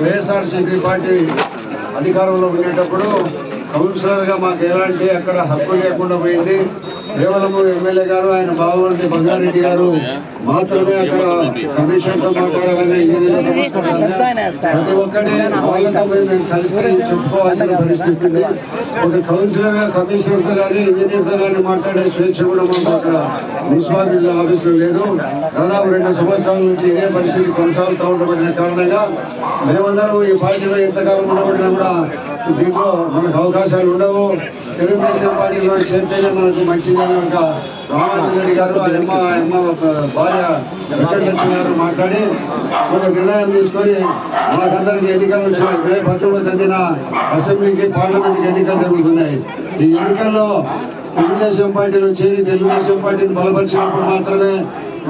YSRCP party అధికారంలో ఉండేటప్పుడు కౌన్సిలర్గా మాకు ఎలాంటి అక్కడ హక్కు లేకుండా పోయింది. కేవలము ఎమ్మెల్యే గారు ఆయన బావమరిది బంగారెడ్డి గారు మాత్రమే అక్కడ కమిషన్తో మాట్లాడాలని ఇంజనీర్ల సంస్థ ప్రతి ఒక్కటి వాళ్ళతో మేము కలిసి చెప్పుకోవాల్సిన పరిస్థితి ఉంది. ఒక కౌన్సిలర్గా కానీ ఇంజనీర్తో కానీ మాట్లాడే స్వేచ్ఛ కూడా మాకు అక్కడ మున్సిపాలిటీ ఆఫీసులో లేదు. దాదాపు రెండు సంవత్సరాల నుంచి ఇదే పరిస్థితి కొనసాగుతూ ఉండబడిన కారణంగా మేమందరం ఈ పార్టీలో ఎంతకాలం ఉండబడినా కూడా దీంట్లో మనకు అవకాశాలు ఉండవు. తెలుగుదేశం పార్టీలో చేరితేనే మనకు మంచిదని ఒక రామాజన్ రెడ్డి గారు ఆ అమ్మ అమ్మ ఒక భార్య వెంకటలక్ష్మి గారు మాట్లాడి ఒక నిర్ణయం తీసుకొని మనకందరికి ఎన్నికలు వచ్చినాయి. మే పంతొమ్మిదో తేదీన అసెంబ్లీకి పార్లమెంట్కి ఎన్నికలు జరుగుతున్నాయి. ఈ ఎన్నికల్లో తెలుగుదేశం పార్టీలో చేరి తెలుగుదేశం పార్టీని బలపరిచినప్పుడు మాత్రమే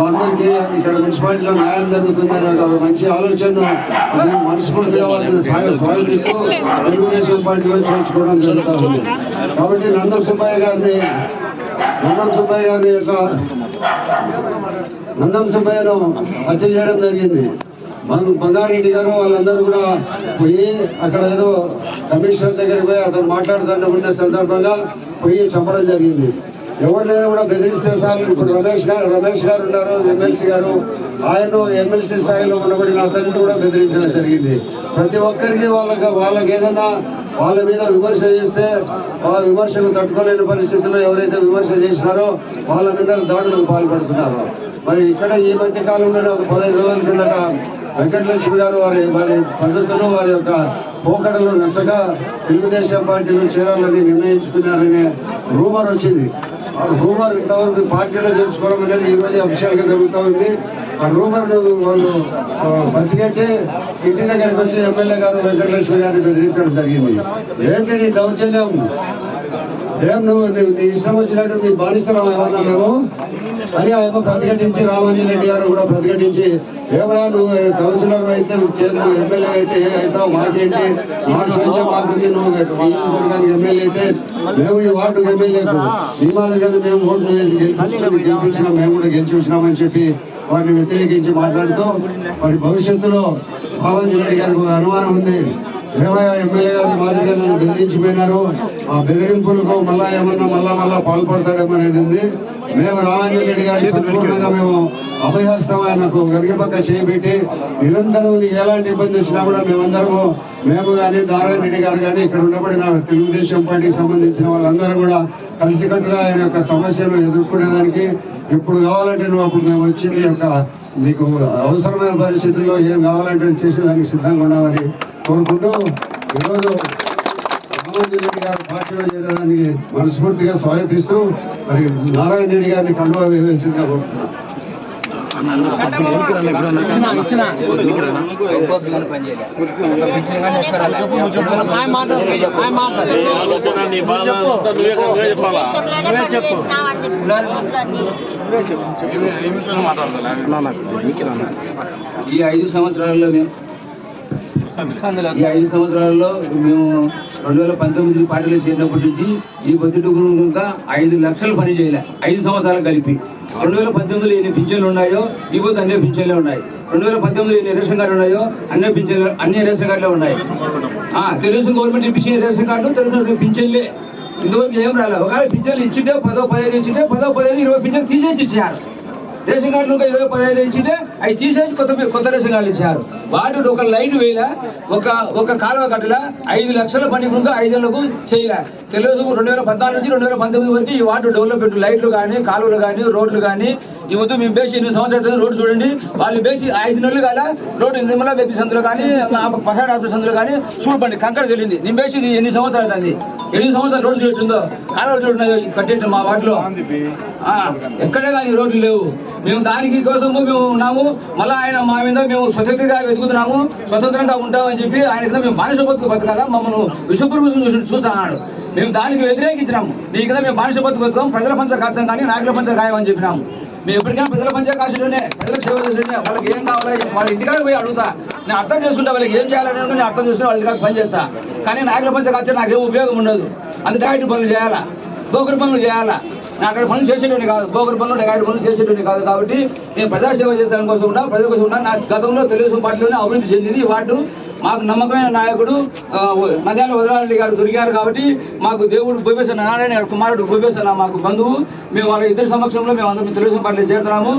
అందరికీ ఇక్కడ మున్సిపాలిటీలో న్యాయం జరుగుతుందని ఒక మంచి ఆలోచన నేను మనస్ఫూర్తిగా వాళ్ళని స్వాగతిస్తూ తెలుగుదేశం పార్టీలో చేర్చుకోవడం జరుగుతూ ఉంది. కాబట్టి నందం సుబ్బయ్య గారిని నందం సుబ్బయ్య గారి యొక్క నందం సుబ్బయ్యను హత్య చేయడం జరిగింది. బంగారెడ్డి గారు వాళ్ళందరూ కూడా పోయి అక్కడ ఏదో కమిషనర్ దగ్గరికి పోయి అతను మాట్లాడుతుంటే ఉండే సందర్భంగా పోయి చంపడం జరిగింది. ఎవరినైనా కూడా బెదిరిస్తే సార్ ఇప్పుడు రమేష్ గారు రమేష్ గారు ఉన్నారు ఎమ్మెల్సీ గారు. ఆయన ఎమ్మెల్సీ స్థాయిలో ఉండబడిన అతన్ని కూడా బెదిరించడం జరిగింది. ప్రతి ఒక్కరికి వాళ్ళకి వాళ్ళకి ఏదైనా వాళ్ళ మీద విమర్శ చేస్తే ఆ విమర్శకు తట్టుకోలేని పరిస్థితుల్లో ఎవరైతే విమర్శ చేసినారో వాళ్ళ మీద దాడులకు పాల్పడుతున్నారు. మరి ఇక్కడ ఈ మధ్య కాలంలో ఒక పదహైదు రోజుల కిందట వెంకటలక్ష్మి గారు వారి వారి పద్ధతులు వారి యొక్క పోకడలు నచ్చగా తెలుగుదేశం పార్టీలో చేరాలని నిర్ణయించుకున్నారనే రూమర్ వచ్చింది. ఆ ఇంతవరకు పార్టీలో చేర్చుకోవడం అనేది ఈరోజు రోజు జరుగుతూ ఉంది. ఆ రూమర్ వాళ్ళు పసిగట్టి ఇంటి దగ్గరికి వచ్చి ఎమ్మెల్యే గారు వెంకటలక్ష్మి గారిని బెదిరించడం జరిగింది. ఏంటి నీ దౌర్జన్యం? ఏం నువ్వు నీ ఇష్టం వచ్చినట్టు నీ బానిస్తున్నాం ఏమన్నా మేము? అని ఆయన ప్రతిఘటించి రామాంజన్ రెడ్డి గారు కూడా ప్రతిఘటించి ఏమన్నా నువ్వు కౌన్సిలర్ అయితే నువ్వు ఎమ్మెల్యే అయితే అవుతావు మాకేంటి? మా స్వేచ్ఛ మాకుంది నువ్వు ఎమ్మెల్యే అయితే మేము ఈ వార్డు ఎమ్మెల్యేకు. ఈ మాదిరిగా మేము ఓట్లు వేసి గెలిపించుకుని గెలిపించినాం మేము కూడా గెలిచి గెలిపించినామని చెప్పి వారిని వ్యతిరేకించి మాట్లాడుతూ మరి భవిష్యత్తులో రామాంజన్ రెడ్డి గారికి అనుమానం ఉంది. ఏమయ్య ఎమ్మెల్యే గారు మాదిరిగా నన్ను బెదిరించిపోయినారు. ఆ బెదిరింపులకు మళ్ళా ఏమన్నా మళ్ళా మళ్ళా పాల్పడతాడేమో అనేది ఉంది. మేము రామాంజన్ రెడ్డి గారి సంపూర్ణంగా మేము అభయహస్తం ఆయనకు గరిగపక్క చేయబెట్టి నిరంతరం ఎలాంటి ఇబ్బంది వచ్చినా కూడా మేమందరము మేము కానీ నారాయణ రెడ్డి గారు కానీ ఇక్కడ ఉండబడిన తెలుగుదేశం పార్టీకి సంబంధించిన వాళ్ళందరూ కూడా కలిసికట్టుగా ఆయన యొక్క సమస్యను ఎదుర్కొనేదానికి ఎప్పుడు కావాలంటే నువ్వు అప్పుడు మేము వచ్చి నీ యొక్క నీకు అవసరమైన పరిస్థితుల్లో ఏం కావాలంటే చేసేదానికి సిద్ధంగా ఉన్నామని కోరుకుంటూ ఈరోజు రామాంజన్ రెడ్డి గారు పార్టీలో చేరడానికి మనస్ఫూర్తిగా స్వాగతిస్తూ మరి నారాయణ రెడ్డి గారిని కండువా వేయాల్సిందిగా కోరుతున్నాను ఈ ఐదు సంవత్సరాల్లో మేము ఈ ఐదు సంవత్సరాల్లో మేము రెండు వేల పంతొమ్మిది పార్టీలో చేరినప్పటి నుంచి ఈ పొద్దుట ఇంకా ఐదు లక్షలు పని చేయలే. ఐదు సంవత్సరాలు కలిపి. రెండు వేల పద్దెనిమిదిలో ఎన్ని పింఛన్లు ఉన్నాయో ఈ పొద్దు అన్ని పింఛన్లే ఉన్నాయి. రెండు వేల పద్దెనిమిదిలో ఎన్ని రేషన్ కార్డులు ఉన్నాయో అన్ని పింఛన్లు అన్ని రేషన్ కార్డులే ఉన్నాయి. ఆ, తెలుగుదేశం గవర్నమెంట్ ఇప్పించిన రేషన్ కార్డు తెలుగుదేశం పింఛన్లే. ఇంతవరకు ఏం రాలేదు ఒకవేళ పింఛన్లు ఇచ్చింటే పదో పదిహేను ఇచ్చింటే పదో పదిహేను ఇరవై పింఛన్లు తీసేసి ఇచ్చారు రేషన్ కార్డులు ఇంకా ఇరవై పదహైదు ఇచ్చింటే అవి తీసేసి కొత్త కొత్త రేషన్ కార్డులు ఇచ్చారు. వాటి ఒక లైన్ వేయలే ఒక ఒక కాలువ కట్టల ఐదు లక్షల పని ఇంకా ఐదేళ్ళకు చేయలే. తెలుగుదేశం రెండు వేల పద్నాలుగు నుంచి రెండు వేల పంతొమ్మిది వరకు ఈ వార్డు డెవలప్మెంట్ లైట్లు కానీ కాలువలు కానీ రోడ్లు కానీ ఈ వద్దు మేము బేసి ఎనిమిది సంవత్సరాలు రోడ్డు చూడండి. వాళ్ళు బేసి ఐదు నెలలు కాల రోడ్డు నిర్మల వ్యక్తి సందులు కానీ పసాడ్ ఆఫీస్ సందులో కానీ చూడండి కంకర తెలియంది నేను బేసి ఇది ఎన్ని సంవత్సరాలు అది ఎన్ని సంవత్సరాలు రోడ్డు చూస్తుందో కాలువ చూడండి కట్టేట మా వార్డులో. ఆ, ఎక్కడే కానీ రోడ్లు లేవు. మేము దానికి కోసము మేము ఉన్నాము. మళ్ళీ ఆయన మా మీద మేము స్వతంత్రంగా వెతుకుతున్నాము. స్వతంత్రంగా ఉంటామని చెప్పి ఆయన కింద మేము మానుష బతుకు బతకాలా? మమ్మల్ని విశ్వపురుగు చూసి చూస్తున్నాడు మేము దానికి వ్యతిరేకించినాము. నీ కింద మేము మానుష బతుకు బతుకం ప్రజల పంచ కాచాం కానీ నాయకుల పంచ గాయమని చెప్పినాము. మేము ఎప్పటికైనా ప్రజల పంచ కాశీలోనే సేవ చేస్తుంటే వాళ్ళకి ఏం కావాలి వాళ్ళ ఇంటికాడ పోయి అడుగుతా. నేను అర్థం చేసుకుంటా వాళ్ళకి ఏం చేయాలని నేను అర్థం చేసుకుని వాళ్ళ ఇంటికాడ పని చేస్తా. కానీ నాయకుల పంచ నాకేం ఉపయోగం ఉండదు. అందుకే డైరెక్ట్ పనులు చేయాలా? బోగురు పనులు చేయాలా? నా అక్కడ పనులు చేసేటోని కాదు. బోగురు పనులు నేను అక్కడ పనులు చేసేటోని కాదు కాబట్టి నేను ప్రజాసేవ చేసడం కోసం ఉన్నా ప్రజల కోసం ఉన్నా. నా గతంలో తెలుగుదేశం పార్టీలోనే అభివృద్ధి చెందింది. వాటి మాకు నమ్మకమైన నాయకుడు నద్యాల వదరాలి గారు దొరికారు కాబట్టి మాకు దేవుడు భూపేశ్వర నారాయణ కుమారుడు భూపేశ్వర మాకు బంధువు. మేము వాళ్ళ ఇద్దరి సమక్షంలో మేము అందరం తెలుగుదేశం పార్టీలో చేరుతున్నాము.